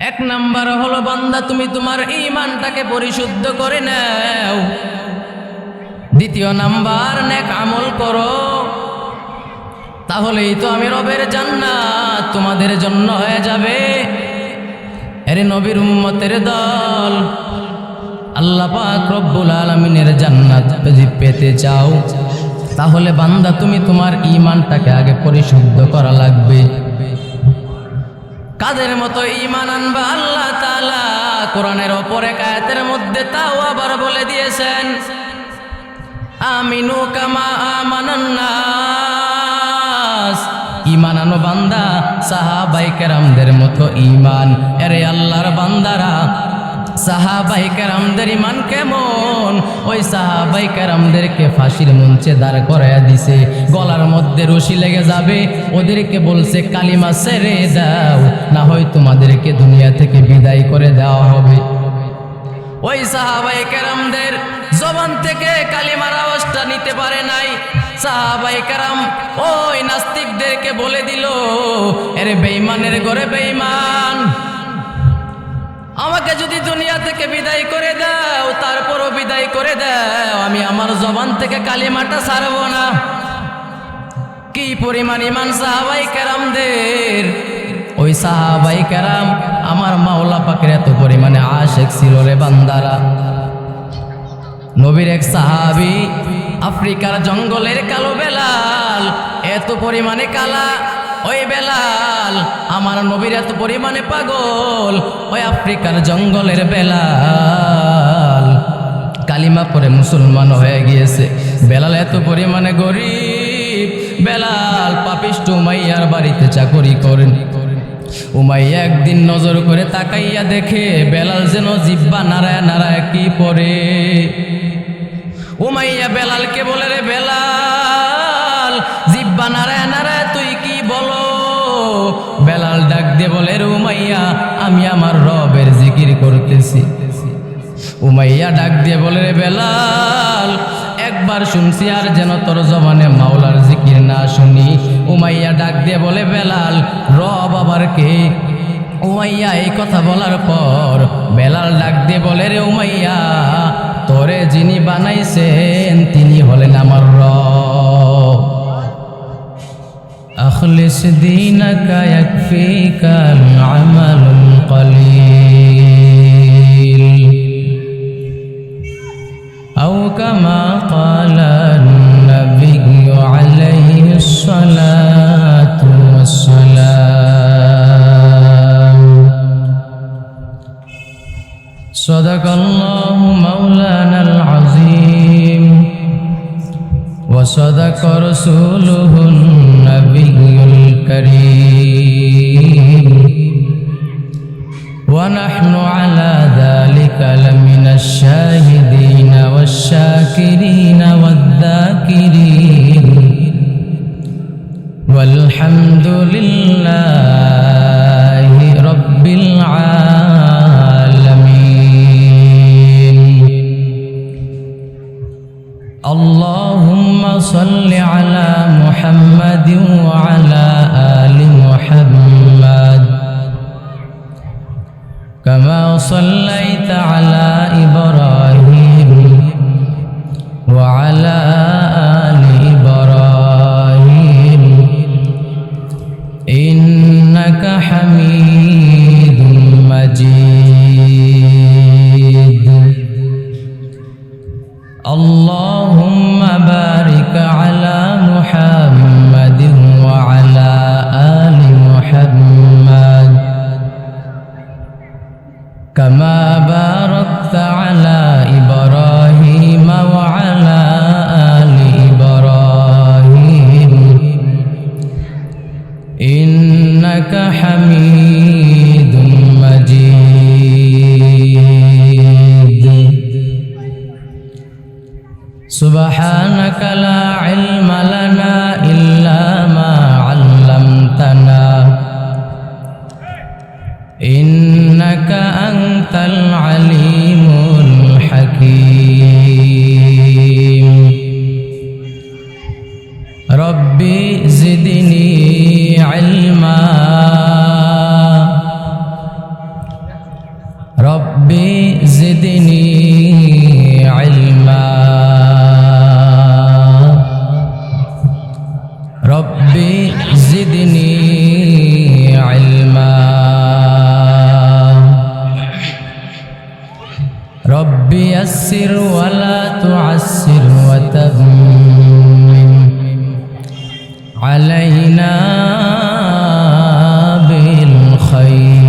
এক নাম্বার হলো, বান্দা, তুমি তোমার ইমানটাকে পরিশুদ্ধ করে নাও। দ্বিতীয় নাম্বার, নেক আমল করো। তাহলেই তো আমি রবের জান্নাত তোমাদের জন্য হয়ে যাবে। এরে নবীর উম্মতের দল, আল্লাহ পাক রব্বুল আলমিনের জান্নাত যদি পেতে চাও, তাহলে বান্দা, তুমি তোমার ইমানটাকে আগে পরিশুদ্ধ করা লাগবে। কাদের মতো ইমান আনবা আল্লাহ তালা কোরআনের ওপরে কায়াতের মধ্যে তাও আবার বলে দিয়েছেন, আমিনু কামা আমানান্নাস ইমান বান্দা, সাহাবাই কেরামদের মতো ইমান এরে আল্লাহর বান্দারা সাহাবাই কারামদের ইমান কেমন? ওই সাহাবাই কারামদেরকে ফাঁসির মঞ্চে দাঁড় করাইয়া দিছে। গলার মধ্যে রশি লেগে যাবে। ওদেরকে বলছে, কালিমা সেরে দাও, না হয় তোমাদেরকে দুনিয়া থেকে বিদায় করে দেওয়া হবে। ওই সাহাবাই কারামদের জবান থেকে কালিমার আওয়াজটা নিতে পারে নাই। সাহাবাই কারাম ওই নাস্তিকদেরকে বলে দিল, এরে বেইমানের ঘরে বেইমান আমাকে যদি দুনিয়া থেকে বিদায় করে দাও, তারপরও বিদায় করে দাও, আমি আমার জবান থেকে কালিমাটা ছাড়ব না। কি পরিমাণ ইমান সাহাবাই কেরামদের? ওই সাহাবাই কেরাম আমার মাওলা পাকের এত পরিমাণে আশেক ছিল রে বান্দারা। নবীর এক সাহাবি আফ্রিকার জঙ্গলের কালো বেলাল, এত পরিমাণে কালা ওই বেলাল, আমার নবীর এত পরিমাণে পাগল। ওই আফ্রিকার জঙ্গলের বেলাল। কালিমা পরে মুসলমান হয়ে গিয়েছে। বেলাল এত পরিমাণে গরিব। বেলাল পাপিষ্ট উমাইয়ার বাড়িতে চাকরি করেন। উমাইয়া একদিন নজর করে তাকাইয়া দেখে বেলাল যেন জিব্বা নারায় নারায় কি পরে। উমাইয়া বেলালকে বলে, রে বেলাল, জিব্বা নারায় দিয়ে বলে উমাইয়া, আমি আমার রবের জিকির করতেছি। উমাইয়া ডাক দিয়ে বলে, রে বেলাল, একবার শুনছি আর যেন তোর জবানে মাওলার জিকির না শুনি। উমাইয়া ডাক দিয়ে বলে, বেলাল, রব আবার কে? উমাইয়া এই কথা বলার পর বেলাল ডাক দিয়ে বলে, রে উমাইয়া, তোরে যিনি বানাইছেন, তিনি হলেন আমার রব। أخلص دينك يكفيك العمل القليل. أو كما قال النبي عليه الصلاة والسلام. صدق الله مولانا العظيم. وصدق رسوله النبي الكريم. ونحن على ذلك لمن الشاهدين والشاكرين والذاكرين. والحمد لله رب العالمين. اللهم صل على محمد وعلى Uh. علينا بالخير.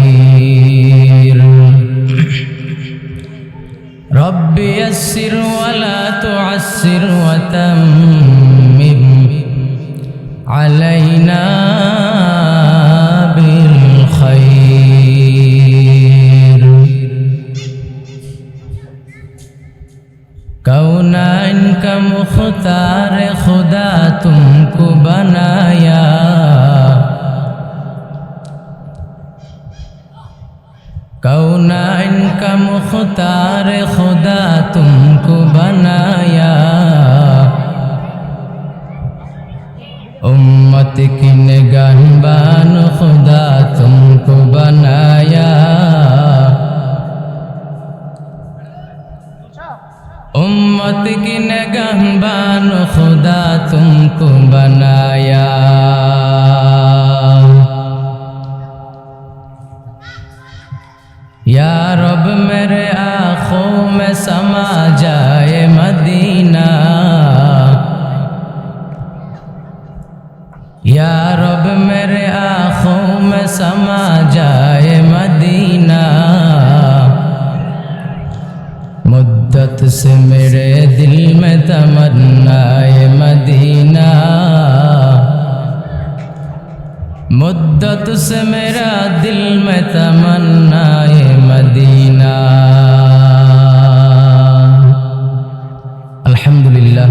ربي يسر ولا تعسر وتمم तुमको बनाया या रब मेरे आँखों में समा जाए मदीना या रब मेरे आँखों में समा मुद्दत से मेरा दिल में तमन्नाए मदीना আলহামদুলিল্লাহ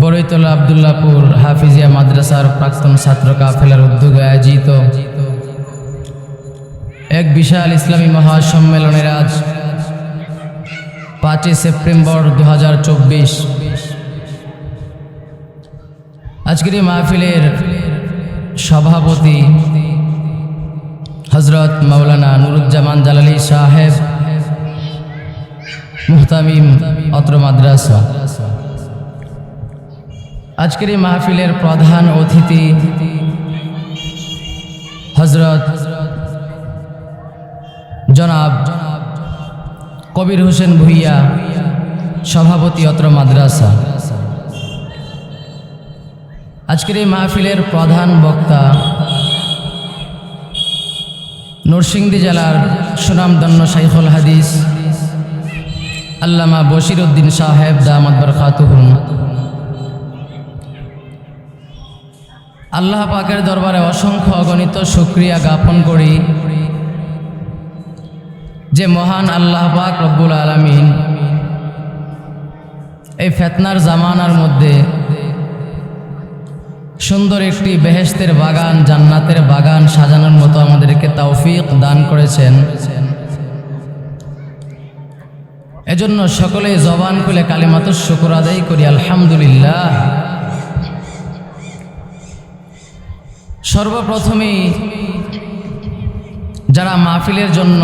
বড়ইতলা আবদুল্লাপুর হাফিজিয়া মাদ্রাসার প্রাক্তন ছাত্র কাফেলার উদ্যোগে আয়োজিত এক বিশাল ইসলামী মহাসম্মেলনের আজ পাঁচই সেপ্টেম্বর দু আজকের এই মাহফিলের সভাপতি হজরত মাওলানা নুরুজ্জামান জালালি সাহেব, মুহতামিম অত্র মাদ্রাসা। আজকের এই মাহফিলের প্রধান অতিথি হজরত জনাব কবির হোসেন ভুইয়া, সভাপতি অত্র মাদ্রাসা। আজকের এই মাহফিলের প্রধান বক্তা নরসিংদী জেলার সুনামদন্য শাইখুল হাদিস, আল্লামা বশির উদ্দিন সাহেব দামাদ বরকাতুহুম। আল্লাহ পাকের দরবারে অসংখ্য অগণিত শুক্রিয়া জ্ঞাপন করি যে মহান আল্লাহ পাক রব্বুল আলমিন এই ফেতনার জামানার মধ্যে সুন্দর একটি বেহেস্তের বাগান, জান্নাতের বাগান সাজানোর মতো আমাদেরকে তৌফিক দান করেছেন। এজন্য সকলে জবান খুলে কালিমাত শুকুর আদায় করি, আলহামদুলিল্লাহ। সর্বপ্রথমেই যারা মাহফিলের জন্য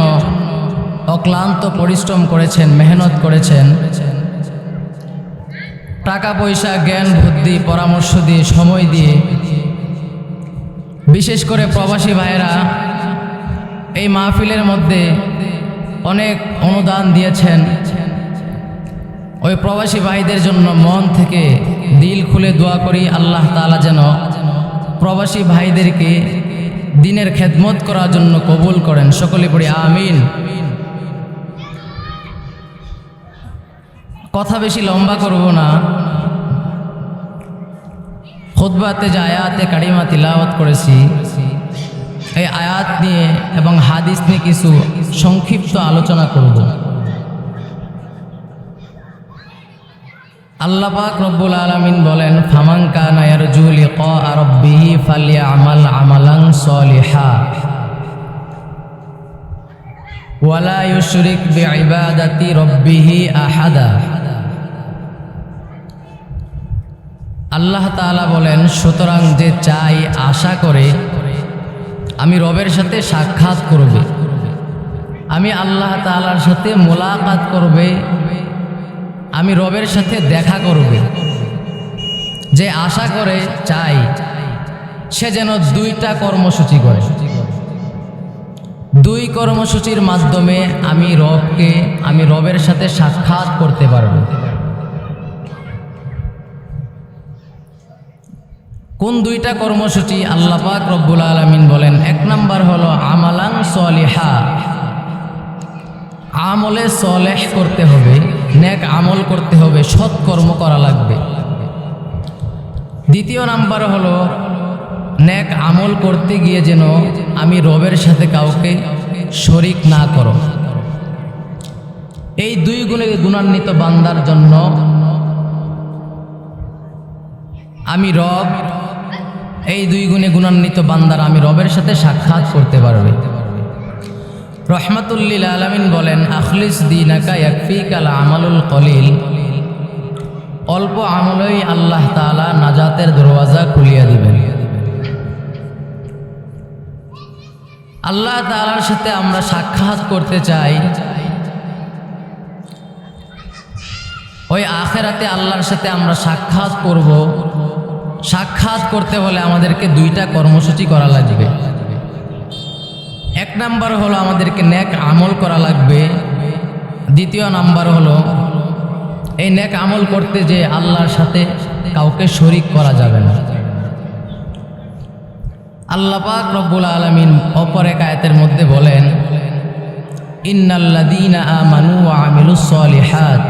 অক্লান্ত পরিশ্রম করেছেন, মেহনত করেছেন টাকা পয়সা জ্ঞান, বুদ্ধি, পরামর্শ দিয়ে, সময় দিয়ে। বিশেষ করে প্রবাসী ভাইয়েরা, এই মাহফিলের মধ্যে অনেক অনুদান দিয়েছেন। ওই প্রবাসী ভাইদের জন্য মন থেকে দিল খুলে দোয়া করি, আল্লাহ তালা যেন প্রবাসী ভাইদেরকে দিনের খেদমত করার জন্য কবুল করেন। সকলে পড়ি, আমিন। কথা বেশি লম্বা করব না। খুদ্বাতে যে আয়াতে কারিমা তিলাওয়াত করেছি, এই আয়াত নিয়ে এবং হাদিস নিয়ে কিছু সংক্ষিপ্ত আলোচনা করব। আল্লাহ পাক রব্বুল আলামিন বলেন, ফামান কানা ইয়ারজু লিকা রাব্বিহি ফালইআমাল আমালান সলিহা। ওয়ালা ইউশরিক বিইবাদাতি রাব্বিহি আহাদা। আল্লাহ তাআলা বলেন, সুতরাং যে চাই আশা করে, আমি রবের সাথে সাক্ষাৎ করবে। আমি আল্লাহ তালার সাথে মোলাকাত করবে। আমি রবের সাথে দেখা করবে। যে আশা করে, চাই, সে যেন দুইটা কর্মসূচি করে। দুই কর্মসূচির মাধ্যমে আমি রবকে, আমি রবের সাথে সাক্ষাৎ করতে পারব। কোন দুইটা কর্মসূচি আল্লাহ পাক রব্বুল আলমিন বলেন? এক নাম্বার হলো আমালাং সলিহা। আমলে সলেহ করতে হবে, নেক আমল করতে হবে, সৎ কর্ম করা লাগবে। দ্বিতীয় নাম্বার হলো নেক আমল করতে গিয়ে যেন আমি রবের সাথে কাউকে শরিক না করো। এই দুই গুণে গুণান্বিত বান্দার জন্য আমি রব এই দুই গুণে গুণান্বিত বান্দার আমি রবের সাথে সাক্ষাৎ করতে পারবে। রহমাতুল্লিল আলমিন বলেন, আখলিস দিনাকা ইয়াকফিকাল আমালুল কলিল। অল্প আমলই আল্লাহ তাআলা নাজাতের দরওয়াজা খুলিয়া দিবেন। আল্লাহ তালার সাথে আমরা সাক্ষাৎ করতে চাই। ওই আখেরাতে আল্লাহর সাথে আমরা সাক্ষাৎ করব। সাক্ষাৎ করতে হলে আমাদেরকে দুইটা কর্মসূচি করা লাগবে। এক নাম্বার হলো আমাদেরকে নেক আমল করা লাগবে। দ্বিতীয় নাম্বার হলো, এই নেক আমল করতে যে আল্লাহর সাথে কাউকে শরিক করা যাবে না। আল্লাহ পাক রব্বুল আলমিন অপর এক আয়াতের মধ্যে বলেন, ইন্নাল্লাযীনা আমানু আমিলুস সলিহাত।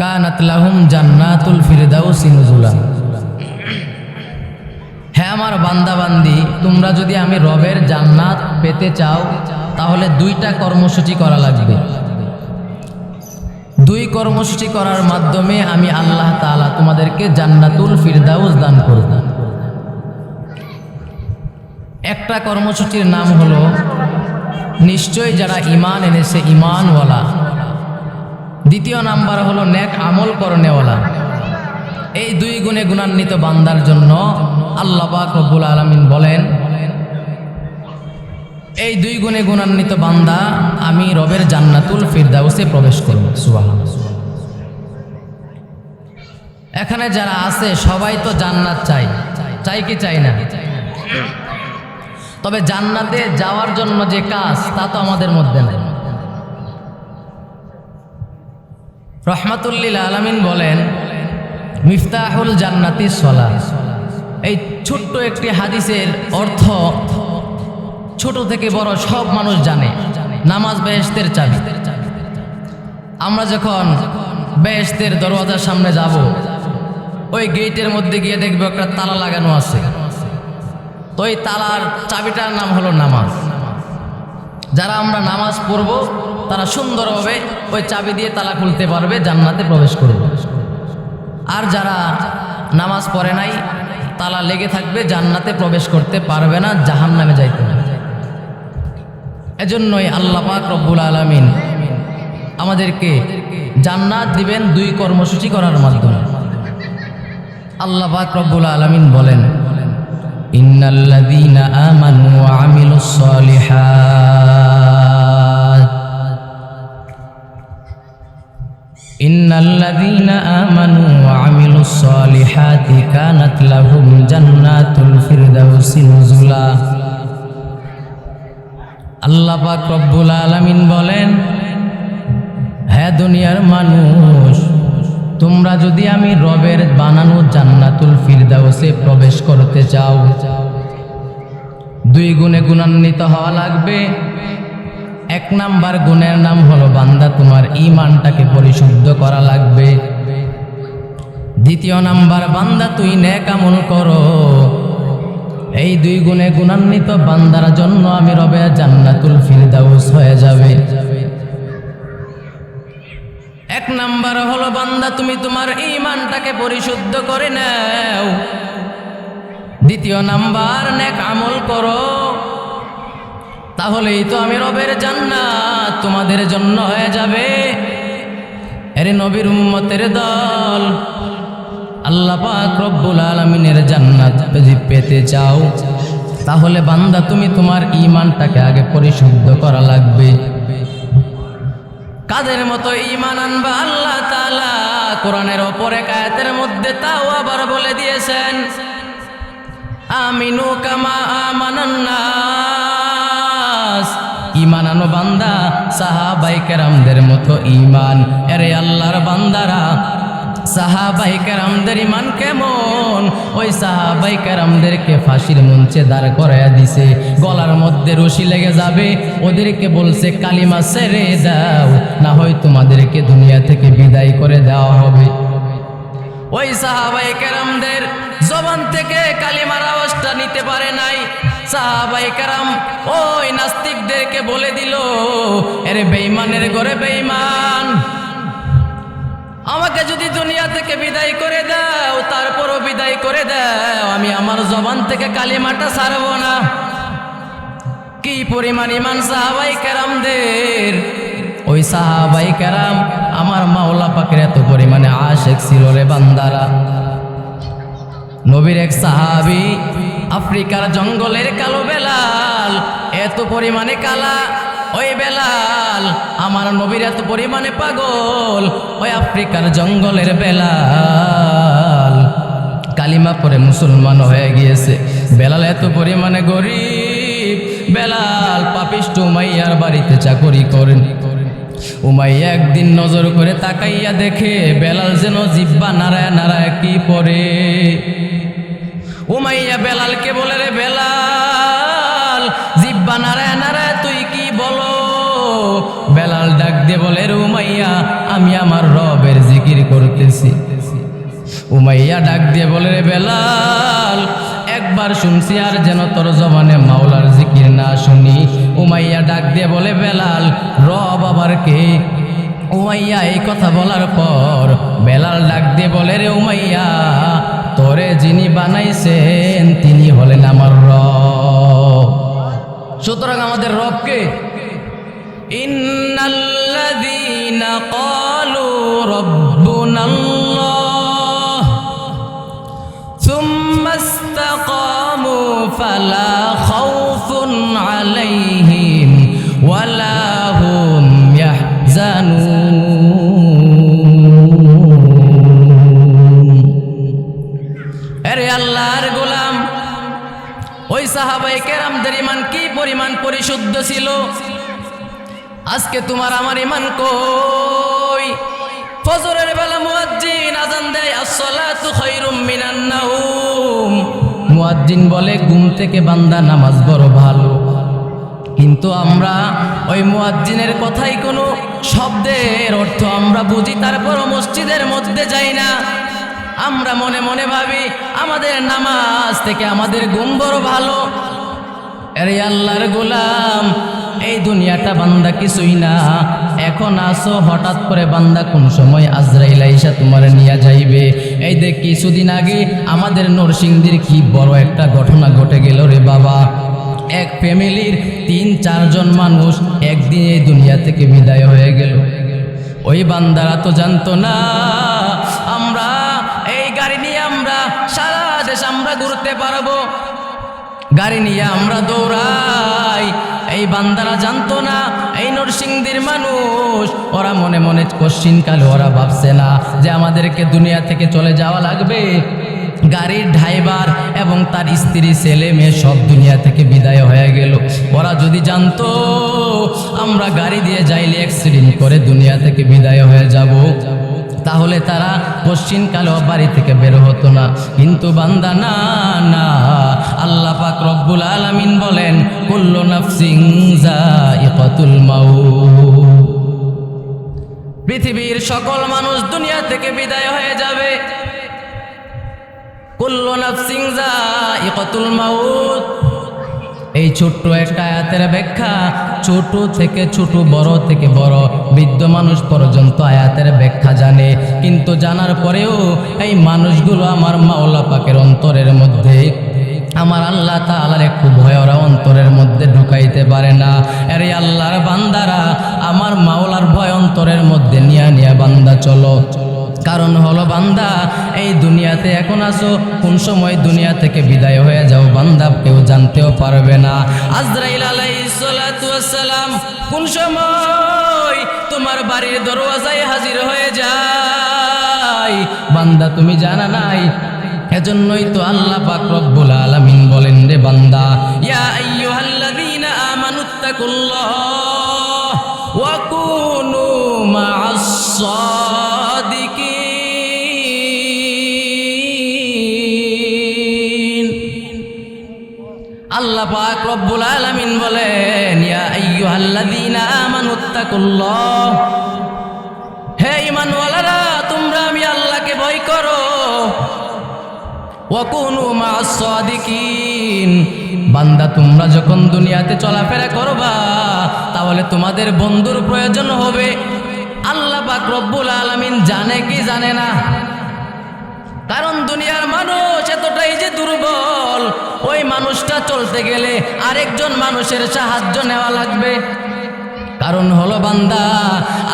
কানাত লাহুম জান্নাতুল ফিরদাউসি নুজুলা। হ্যাঁ আমার বান্দাবান্দি, তোমরা যদি আমি রবের জান্নাত পেতে চাও, তাহলে দুইটা কর্মসূচি করা লাগবে। দুই কর্মসূচি করার মাধ্যমে আমি আল্লাহ তাআলা তোমাদেরকে জান্নাতুল ফিরদাউস দান করব। একটা কর্মসূচির নাম হলো নিশ্চয় যারা ইমান এনেছে ইমানওয়ালা দ্বিতীয় নাম্বার হলো ন্যাক আমল করনেওয়ালা এই দুই গুণে গুণান্বিত বান্দার জন্য আল্লাহ পাক রব্বুল আলমিন বলেন, এই দুই গুণে গুণান্বিত বান্দা আমি রবের জান্নাতুল ফিরদাউসে প্রবেশ করব। সুবাহ এখানে যারা আছে, সবাই তো জান্নাত চাই চাই কি চাই না? তবে জান্নাতে যাওয়ার জন্য যে কাজ, তা তো আমাদের মধ্যে নেই। রহমাতুল্লিল আলমিন বলেন, মিফতাহুল জান্নাতি সলা। এই ছোট্ট একটি হাদিসের অর্থ, ছোট থেকে বড় সব মানুষ জানে, নামাজ বেহেস্তের চাবি। আমরা যখন বেহেস্তের দরওয়াজার সামনে যাব, ওই গেটের মধ্যে গিয়ে দেখব একটা তালা লাগানো আছে। তো ওই তালার চাবিটার নাম হলো নামাজ। যারা আমরা নামাজ পড়ব, তারা সুন্দরভাবে ওই চাবি দিয়ে তালা খুলতে পারবে, জান্নাতে প্রবেশ করবে। আর যারা নামাজ পড়ে নাই, তালা লেগে থাকবে, জান্নাতে প্রবেশ করতে পারবে না জাহান নামে যাইতে এজন্যই আল্লাহ পাক রব্বুল আলমিন আমাদেরকে জান্নাত দিবেন দুই কর্মসূচি করার মাধ্যমে। আল্লাহ পাক রব্বুল আলমিন বলেন ইন্নাল্লাযীনা আমানু ওয়া আমিলুস সালিহাত। ইন্নাল্লাযীনা আমানু ওয়া আমিলুস সালিহাতি কানাত লাহুম জান্নাতুল ফিরদাউসি নুজুলা। আল্লাহ পাক রব্বুল আলামিন বলেন হ্যাঁ দুনিয়ার মানুষ তোমরা যদি আমি রবের বানানো জান্নাতুল ফিরদাউসে প্রবেশ করতে চাও, দুই গুণে গুণান্বিত হওয়া লাগবে। এক নাম্বার গুণের নাম হলো, বান্দা, তোমার ইমানটাকে পরিশুদ্ধ করা লাগবে। দ্বিতীয় নাম্বার, বান্দা, তুই নেক আমল করো। এই দুই গুণে গুণান্বিত বান্দার জন্য আমি রবে জান্নাতুল ফিরদাউস হয়ে যাবে। এক নাম্বার হলো, বান্দা, তুমি তোমার ইমানটাকে পরিশুদ্ধ করে নাও। দ্বিতীয় নাম্বার, নেক আমল করো। তাহলেই তো আমি রবের জান্নাত তোমাদের জন্য হয়ে যাবে। এরে নবীর উম্মতের দল। আল্লাহ পাক রব্বুল আলমিনের জান্নাত যদি পেতে চাও, তাহলে বান্দা, তুমি তোমার ইমানটাকে আগে পরিশুদ্ধ করা লাগবে। কাদের মতো ইমান আনবা আল্লাহ তালা কোরআনের ওপরে কায়াতের মধ্যে তাও আবার বলে দিয়েছেন, আমিনু কামা আমানান্নাস ইমান আনো বান্দা, সাহাবাই কেরামদের মতো ইমান এরে আল্লাহর বান্দারা সাহাবাই কারামদের ইমান কেমন? ওই সাহাবাই কেরামদেরকে ফাঁসির মঞ্চে দাঁড় করাইয়া দিছে। গলার মধ্যে রশি লেগে যাবে। ওদেরকে বলছে, কালিমা সেরে দাও, না হয় তোমাদেরকে দুনিয়া থেকে বিদায় করে দেওয়া হবে। ওই সাহাবাই কারামদের জবান থেকে কালিমার আওয়াজটা নিতে পারে নাই। সাহাবাই কারাম ওই নাস্তিকদেরকে বলে দিল, এরে বেইমানের ঘরে বেইমান আমাকে যদি দুনিয়া থেকে বিদায় করে দাও, তারপরও বিদায় করে দাও, আমি আমার জবান থেকে কালিমাটা ছাড়ব না। কি পরিমাণ ইমান সাহাবাই কেরামদের? ওই সাহাবাই কেরাম আমার মাওলা পাকের এত পরিমাণে আশেক ছিল রে বান্দারা। নবীর এক সাহাবি আফ্রিকার জঙ্গলের কালো বেলাল, এত পরিমাণে কালা ওই বেলাল, আমার নবীর এত পরিমাণে পাগল। ওই আফ্রিকার জঙ্গলের বেলাল। কালিমা পরে মুসলমান হয়ে গিয়েছে। বেলাল এত পরিমাণে গরিব। বেলাল পাপিষ্ট উমাইয়ার বাড়িতে চাকরি করেন। উমাইয়া একদিন নজর করে তাকাইয়া দেখে বেলাল যেন জিব্বা নারায় নারায় কি পরে। উমাইয়া বেলালকে বলে, রে বেলাল, জিব্বা নারায় দিয়ে বলে উমাইয়া, আমি আমার রবের জিকির করতেছি। উমাইয়া ডাক দিয়ে বলে, রে বেলাল, একবার শুনছি আর যেন তোর জবানে মাওলার জিকির না শুনি। উমাইয়া ডাক দিয়ে বলে, বেলাল, রব আবার কে? উমাইয়া এই কথা বলার পর বেলাল ডাক দিয়ে বলে, রে উমাইয়া, তোরে যিনি বানাইছেন, তিনি হলেন আমার রব। সুতরাং আমাদের রবকে ইন্নাল্লাযীনা ক্বালু রাব্বুনাল্লাহ ثم استقاموا فلا خوف عليهم ولا هم يحزنون আরে আল্লাহর গোলাম ওই সাহাবাই কেরামদের ইমান কি পরিমাণ পরিশুদ্ধ ছিল আজকে তোমার আমার ইমান কই? ফজরের বেলা মুয়াজ্জিন আজান দেয়, আসসালাতু খায়রুম মিনান নাউম মুয়াজ্জিন বলে, ঘুম থেকে বান্দা নামাজ বড় ভালো। কিন্তু আমরা ওই মুয়াজ্জিনের কথাই কোনো শব্দের অর্থ আমরা বুঝি তারপরও মসজিদের মধ্যে যাই না। আমরা মনে মনে ভাবি, আমাদের নামাজ থেকে আমাদের গুম বড় ভালো। আরে আল্লাহর গোলাম, এই দুনিয়াটা বান্দা কিছুই না। এখন আসো, হঠাৎ করে বান্দা কোন সময় আজরাইল আইসা তোমার নিয়ে যাইবে। এই দেখ, কিছুদিন আগে আমাদের নরসিংদীর কি বড় একটা ঘটনা ঘটে গেল রে বাবা। এক ফ্যামিলির তিন, চারজন মানুষ একদিন এই দুনিয়া থেকে বিদায় হয়ে গেল। ওই বান্দারা তো জানতো না, আমরা এই গাড়ি নিয়ে আমরা সারা দেশ আমরা ঘুরতে পারব। গাড়ি নিয়ে আমরা দৌড়াই। এই বান্দারা জানতো না, এই নরসিংদীর মানুষ, ওরা মনে মনে কশ্চিন কালে ওরা ভাবছে না যে আমাদেরকে দুনিয়া থেকে চলে যাওয়া লাগবে। গাড়ির ড্রাইভার এবং তার স্ত্রী, ছেলে, মেয়ে সব দুনিয়া থেকে বিদায় হয়ে গেল। ওরা যদি জানতো, আমরা গাড়ি দিয়ে যাইলে অ্যাক্সিডেন্ট করে দুনিয়া থেকে বিদায় হয়ে যাব। তাহলে তারা পশ্চিম কালো বাড়ি থেকে বের হতো না। কিন্তু বান্দা, না না, আল্লাহ পাক রব্বুল আলামিন বলেন, কুল্লু নাফসিং যায়িকাতুল মাউত। পৃথিবীর সকল মানুষ দুনিয়া থেকে বিদায় হয়ে যাবে। কুল্লু নাফসিং যায়িকাতুল মাউত। এই ছোট্ট একটা আয়াতের ব্যাখ্যা, ছোট থেকে ছোট, বড় থেকে বড়, বৃদ্ধ মানুষ পর্যন্ত আয়াতের ব্যাখ্যা জানে। কিন্তু জানার পরেও এই মানুষগুলো আমার মাওলা পাকের অন্তরের মধ্যে, আমার আল্লাহ তাআলার একটু ভয় ওরা অন্তরের মধ্যে ঢুকাইতে পারে না। আরে আল্লাহর বান্দারা, আমার মাওলার ভয় অন্তরের মধ্যে নিয়া নিয়া বান্দা চলো। কারণ হলো বান্দা, এই দুনিয়াতে এখন আসো কোন সময় দুনিয়া থেকে বিদায় হয়ে যাও বান্দা, কেউ জানতেও পারবে না। আজরাইল আলাইসালাম কোন সময় তোমার বাড়ির দরওয়াজায় হাজির হয়ে যায়? বান্দা, তুমি জানা নাই? এজন্যই তো আল্লাহ পাক রব্বুল আলামিন বলেন রে বান্দা, ইয়া আইয়ুহাল্লাযীনা আমানুত্তাকুল্লাহ ওয়া কুনু মা'আস পাক রব্বুল আলামিন বলেন, ইয়া আইয়ুহাল্লাযীনা আমানুত্তাকুল্লাহ হে ঈমানওয়ালারা, তোমরা আমি আল্লাহকে ভয় করো। ওয়াকুনু মা'আস সাদিকিন। বান্দা, তোমরা যখন দুনিয়াতে চলাফেরা করবা, তাহলে তোমাদের বন্ধুর প্রয়োজন হবে। আল্লাহ পাক রব্বুল আলামিন জানে কি জানে না। কারণ দুনিয়ার মানুষ এতটাই যে দুর্বল ওই মানুষটা চলতে গেলে আরেকজন মানুষের সাহায্য নেওয়া লাগবে। কারণ হলো বান্দা,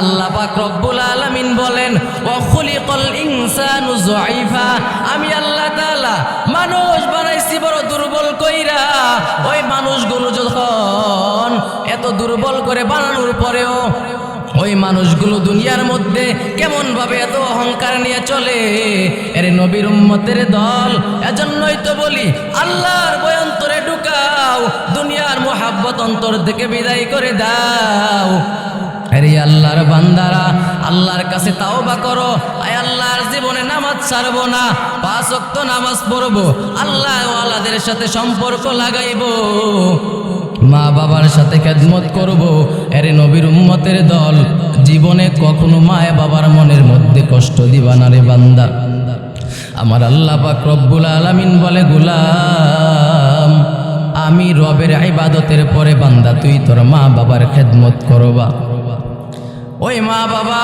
আল্লাহ পাক রব্বুল আলামিন বলেন ওয়া খুলিকাল ইনসানু যায়ফা আমি আল্লাহ তাআলা মানুষ বানাইছি বড় দুর্বল কইরা। ওই মানুষগুলো যখন এত দুর্বল করে বানানোর পরেও ওই মানুষগুলো দুনিয়ার মধ্যে কেমন ভাবে এত অহংকার নিয়ে চলে? এর নবীর উম্মতের দল, এজন্যই তো বলি, আল্লাহর বয়ন্তরে ঢুকাও, দুনিয়ার মোহাব্বত অন্তর থেকে বিদায় করে দাও। আরে আল্লাহর বান্দারা, আল্লাহর কাছে তাওবা করো, আয় আল্লাহর জীবনে নামাজ ছাড়বো না, পাঁচ ওয়াক্ত নামাজ পড়ব, আল্লাহ আল্লাহদের সাথে সম্পর্ক লাগাইবো। মা বাবার সাথে খেদমত করব। এরে নবীর উম্মতের দল, জীবনে কখনো মায় বাবার মনের মধ্যে কষ্ট দিবা না রে বান্দা। আমার আল্লাহ পাক রব্বুল আলামিন বলে, গুলাম, আমি রবের ইবাদতের পরে বান্দা, তুই তোর মা বাবার খেদমত করবা। ওই মা বাবা,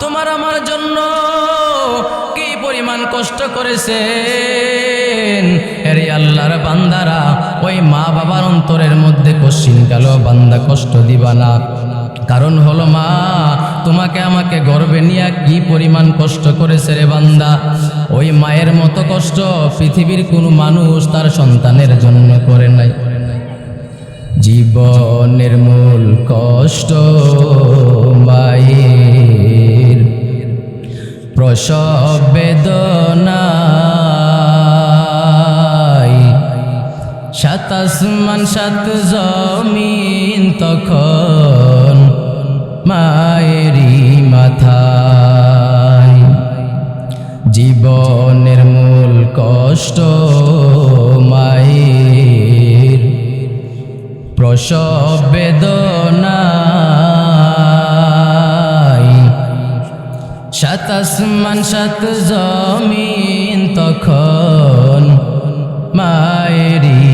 তোমার আমার জন্য কি পরিমাণ কষ্ট করেছেন? আল্লাহর বান্দারা, ওই মা বাবার অন্তরের মধ্যে কশ্চিন গেল বান্দা কষ্ট দিবা না। কারণ হলো মা, তোমাকে আমাকে গর্বে নিয়ে কি পরিমাণ কষ্ট করেছে রে বান্দা। ওই মায়ের মতো কষ্ট পৃথিবীর কোনো মানুষ তার সন্তানের জন্য করে নাই। জীবনের মূল কষ্ট মায়ের। প্রসব বেদনায় সাত সাত জমিন তখন মায়েরই মাথায়। জীবনের মূল কষ্ট মায়ের। প্রসব বেদনা সাত সাত জমিন তখন মায়েরই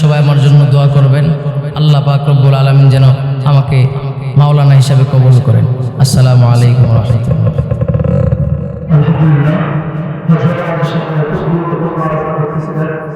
সবাই আমার জন্য